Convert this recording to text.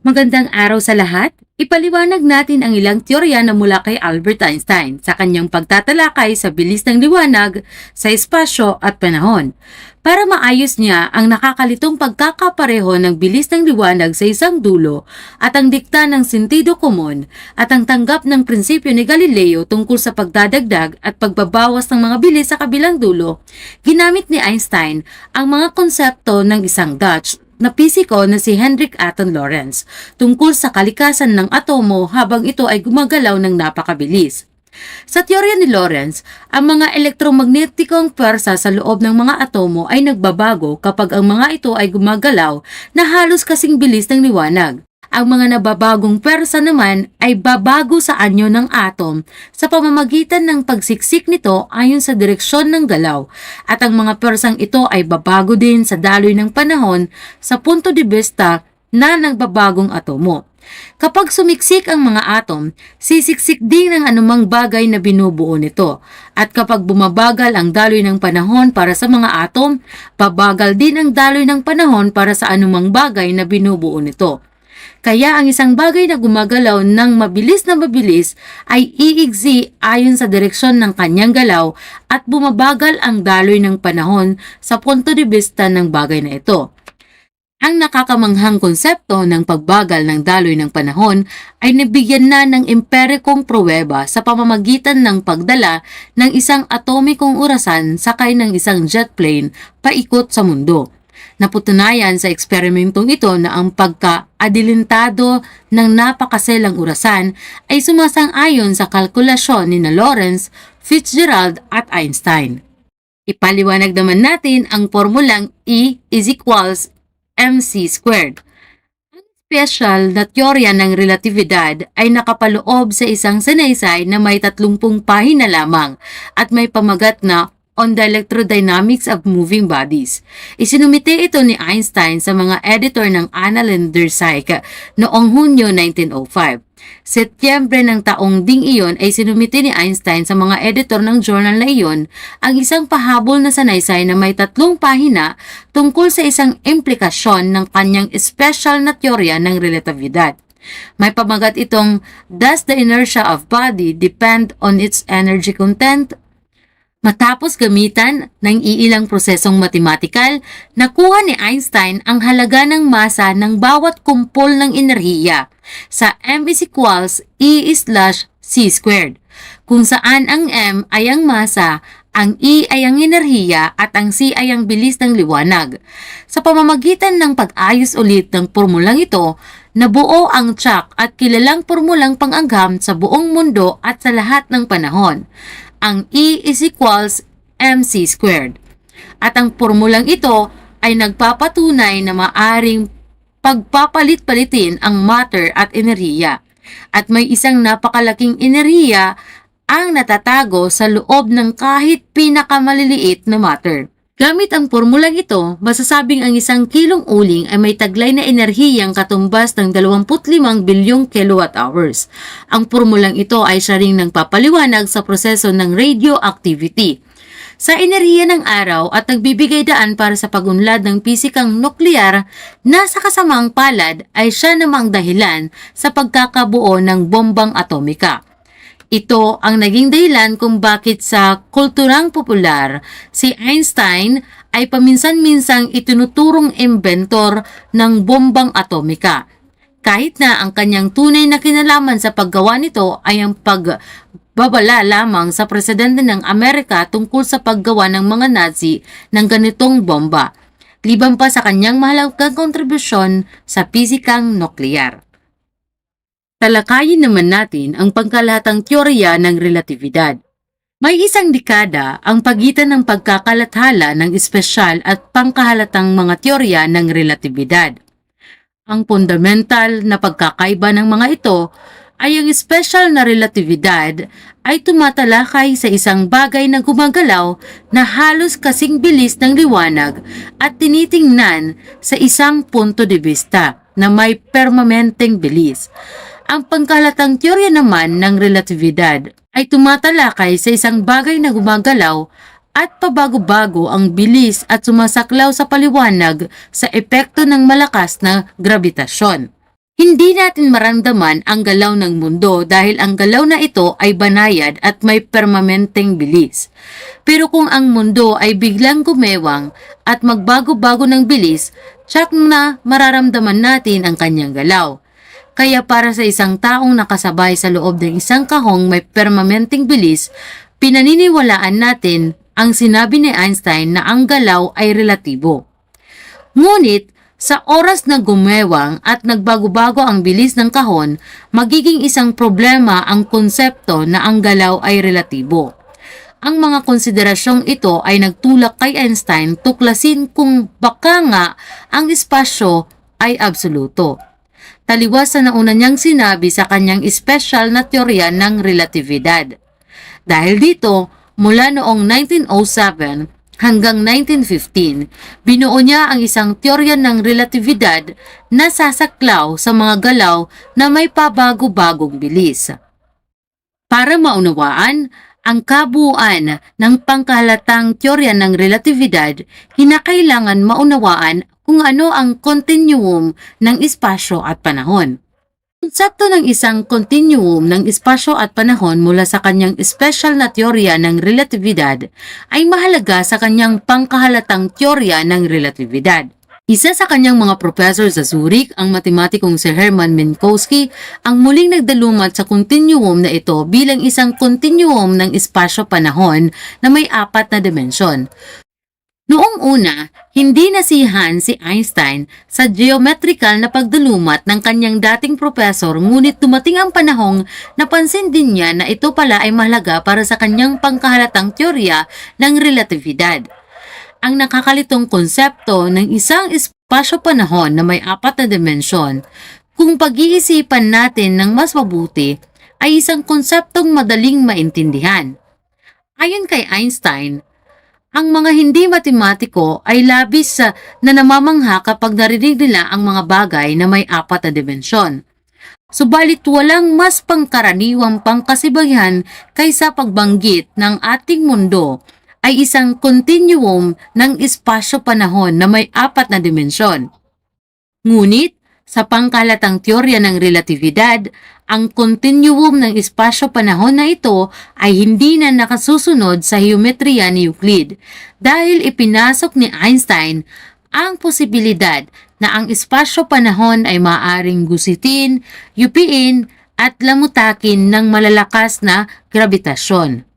Magandang araw sa lahat. Ipaliwanag natin ang ilang teorya na mula kay Albert Einstein sa kanyang pagtatalakay sa bilis ng liwanag sa espasyo at panahon. Para maayos niya ang nakakalitong pagkakapareho ng bilis ng liwanag sa isang dulo at ang dikta ng sentido komon at ang tanggap ng prinsipyo ni Galileo tungkol sa pagdadagdag at pagbabawas ng mga bilis sa kabilang dulo, ginamit ni Einstein ang mga konsepto ng isang Dutch na pisiko na si Hendrik Anton Lorentz tungkol sa kalikasan ng atomo habang ito ay gumagalaw ng napakabilis. Sa teorya ni Lorentz, ang mga elektromagnetikong pwersa sa loob ng mga atomo ay nagbabago kapag ang mga ito ay gumagalaw na halos kasing bilis ng liwanag. Ang mga nababagong pwersa naman ay babago sa anyo ng atom sa pamamagitan ng pagsiksik nito ayon sa direksyon ng galaw at ang mga pwersang ito ay babago din sa daloy ng panahon sa punto de vista na nagbabagong atomo. Kapag sumiksik ang mga atom, sisiksik din ang anumang bagay na binubuo nito. At kapag bumabagal ang daloy ng panahon para sa mga atom, babagal din ang daloy ng panahon para sa anumang bagay na binubuo nito. Kaya ang isang bagay na gumagalaw ng mabilis na mabilis ay iigsi ayon sa direksyon ng kanyang galaw at bumabagal ang daloy ng panahon sa punto de vista ng bagay na ito. Ang nakakamanghang konsepto ng pagbagal ng daloy ng panahon ay nabigyan na ng emperikong pruweba sa pamamagitan ng pagdala ng isang atomikong orasan sakay ng isang jet plane paikot sa mundo. Naputunayan sa eksperimentong ito na ang pagka-adilintado ng napakaselang orasan ay sumasang-ayon sa kalkulasyon ni na Lorentz, Fitzgerald at Einstein. Ipaliwanag naman natin ang formulang E is equals mc squared. Ang special na teorya ng relatibidad ay nakapaloob sa isang sanaysay na may 30 pahina lamang at may pamagat na on the electrodynamics of moving bodies. Isinumite ito ni Einstein sa mga editor ng Annalen der Physik noong Hunyo 1905. Setyembre ng taong ding iyon ay sinumite ni Einstein sa mga editor ng journal na iyon ang isang pahabol na sanaysay na may tatlong pahina tungkol sa isang implikasyon ng kanyang special na teorya ng relatibidad. May pamagat itong, Does the inertia of body depend on its energy content? Matapos gamitan ng iilang prosesong matematikal, nakuha ni Einstein ang halaga ng masa ng bawat kumpol ng enerhiya sa m is equals E slash c squared, kung saan ang m ay ang masa, ang E ay ang enerhiya at ang C ay ang bilis ng liwanag. Sa pamamagitan ng pag-ayos ulit ng formulang ito, nabuo ang tsak at kilalang formulang pangangham sa buong mundo at sa lahat ng panahon ang E is equals mc squared. At ang formulang ito ay nagpapatunay na maaring pagpapalit-palitin ang matter at enerhiya. At may isang napakalaking enerhiya ang natatago sa loob ng kahit pinakamaliliit na matter. Gamit ang formulang ito, masasabing ang isang kilong uling ay may taglay na enerhiyang katumbas ng 25 bilyong kilowatt hours. Ang formulang ito ay siya ring nagpapaliwanag sa proseso ng radioactivity. Sa enerhiya ng araw at nagbibigay daan para sa pagunlad ng pisikang nuklear na sa kasamang palad ay siya namang dahilan sa pagkakabuo ng bombang atomika. Ito ang naging dahilan kung bakit sa kulturang popular, si Einstein ay paminsan-minsang itinuturong inventor ng bombang atomika. Kahit na ang kanyang tunay na kinalaman sa paggawa nito ay ang pagbabala lamang sa presidente ng Amerika tungkol sa paggawa ng mga Nazi ng ganitong bomba, liban pa sa kanyang mahalagang kontribusyon sa pisikang nuklear. Talakayin naman natin ang pangkalahatang teorya ng relatibidad. May isang dekada ang pagitan ng pagkakalathala ng espesyal at pangkahalatang mga teorya ng relatibidad. Ang fundamental na pagkakaiba ng mga ito ay ang espesyal na relatibidad ay tumatalakay sa isang bagay na gumagalaw na halos kasing bilis ng liwanag at tinitingnan sa isang punto de vista na may permanenteng bilis. Ang pangkalatang teorya naman ng relatibidad ay tumatalakay sa isang bagay na gumagalaw at pabago-bago ang bilis at sumasaklaw sa paliwanag sa epekto ng malakas na grabitasyon. Hindi natin maramdaman ang galaw ng mundo dahil ang galaw na ito ay banayad at may permanenteng bilis. Pero kung ang mundo ay biglang gumewang at magbago-bago ng bilis, tsak na mararamdaman natin ang kanyang galaw. Kaya para sa isang taong nakasabay sa loob ng isang kahong may permanenteng bilis, pinaniniwalaan natin ang sinabi ni Einstein na ang galaw ay relatibo. Ngunit, sa oras na gumewang at nagbago-bago ang bilis ng kahon, magiging isang problema ang konsepto na ang galaw ay relatibo. Ang mga konsiderasyong ito ay nagtulak kay Einstein tuklasin kung baka nga ang espasyo ay absoluto. Taliwas sa nauna niyang sinabi sa kanyang special na teorya ng relatibidad. Dahil dito, mula noong 1907 hanggang 1915, binuo niya ang isang teorya ng relatibidad na sasaklaw sa mga galaw na may pabago-bagong bilis. Para maunawaan ang kabuuan ng pangkahalatang teorya ng relatibidad, hinakailangan maunawaan kung ano ang continuum ng espasyo at panahon. Konsepto ng isang continuum ng espasyo at panahon mula sa kanyang special na teorya ng relatibidad ay mahalaga sa kanyang pangkahalatang teorya ng relatibidad. Isa sa kanyang mga professor sa Zurich, ang matematikong si Hermann Minkowski, ang muling nagdalumat sa continuum na ito bilang isang continuum ng espasyo-panahon na may apat na dimensyon. Noong una, hindi nasihan si Einstein sa geometrical na pagdalumat ng kanyang dating profesor ngunit dumating ang panahong napansin din niya na ito pala ay mahalaga para sa kanyang pangkahalatang teorya ng relatibidad. Ang nakakalitong konsepto ng isang espasyo-panahon na may apat na dimensyon, kung pag-iisipan natin ng mas mabuti, ay isang konseptong madaling maintindihan. Ayon kay Einstein, ang mga hindi matematiko ay labis na namamangha kapag narinig nila ang mga bagay na may apat na dimensyon. Subalit walang mas pangkaraniwang pangkasibayan kaysa pagbanggit ng ating mundo ay isang continuum ng espasyo-panahon na may apat na dimensyon. Ngunit, sa pangkalatang teorya ng relatibidad, ang continuum ng espasyo-panahon na ito ay hindi na nakasusunod sa geometriya ni Euclid dahil ipinasok ni Einstein ang posibilidad na ang espasyo-panahon ay maaring gusitin, yupiin at lamutakin ng malalakas na grabitasyon.